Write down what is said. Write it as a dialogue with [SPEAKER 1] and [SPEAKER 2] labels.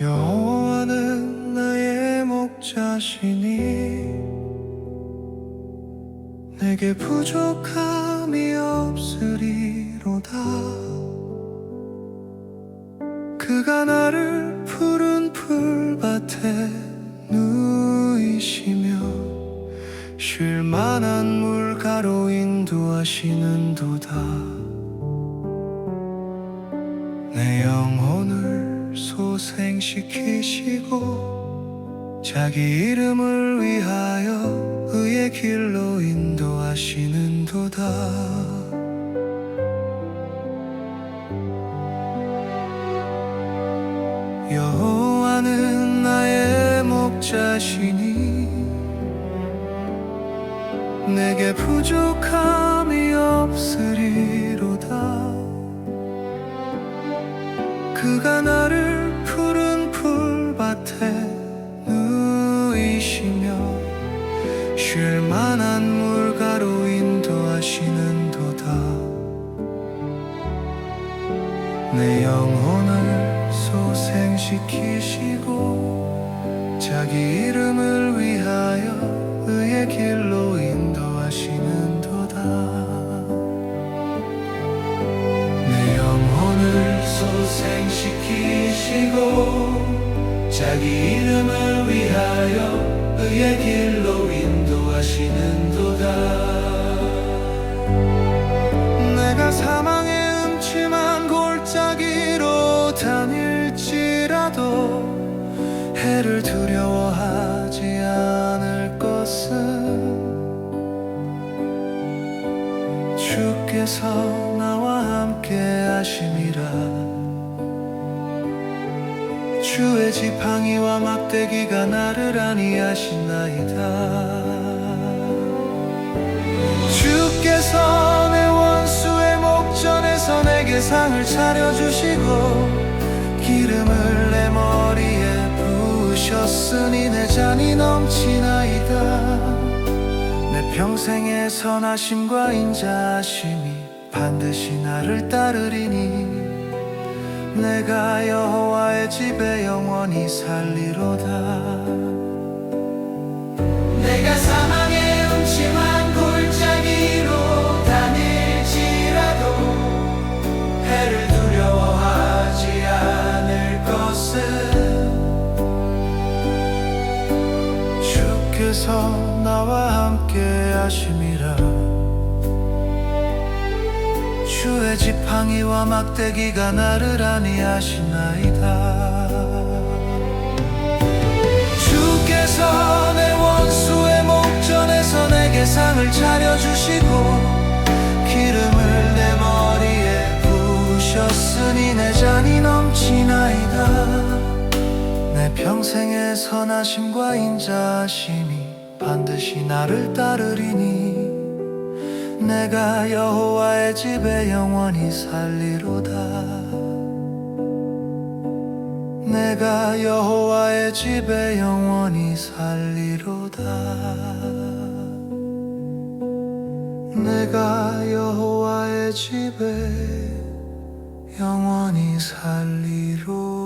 [SPEAKER 1] 여호와는 나의 목자시니 내게 부족함이 없으리로다. 그가 나를 푸른 풀밭에 누이시며 쉴 만한 물가로 인도하시는도다. 내 영혼을 소생시키시고 자기 이름을 위하여 의의 길로 인도하시는도다. 여호와는 나의 목자시니 내게 부족함이 없으리로다. 그가 나를 누이시며 쉴 만한 물가로 인도하시는도다. 내 영혼을 소생시키시고 자기 이름을 위하여 주께서 나와 함께 하심이라. 주의 지팡이와 막대기가 나를 안위하시나이다. 주께서 내 원수의 목전에서 내게 상을 차려주시고 기름을 내 머리에 평생의 선하심과 인자하심이 반드시 나를 따르리니 내가 여호와의 집에 영원히 살리로다 주께서 나와 함께 하심이라. 주의 지팡이와 막대기가 나를 안위하시나이다. 주께서 내 원수의 목전에서 내게 상을 차려주시고 기름을 내 머리에 부으셨으니 내 잔이 넘치나이다 내 평생의 선하심과 인자하심이 반드시 나를 따르리니 내가 여호와의 집에 영원히 살리로다. 내가 여호와의 집에 영원히 살리로다. 내가 여호와의 집에 영원히 살리로다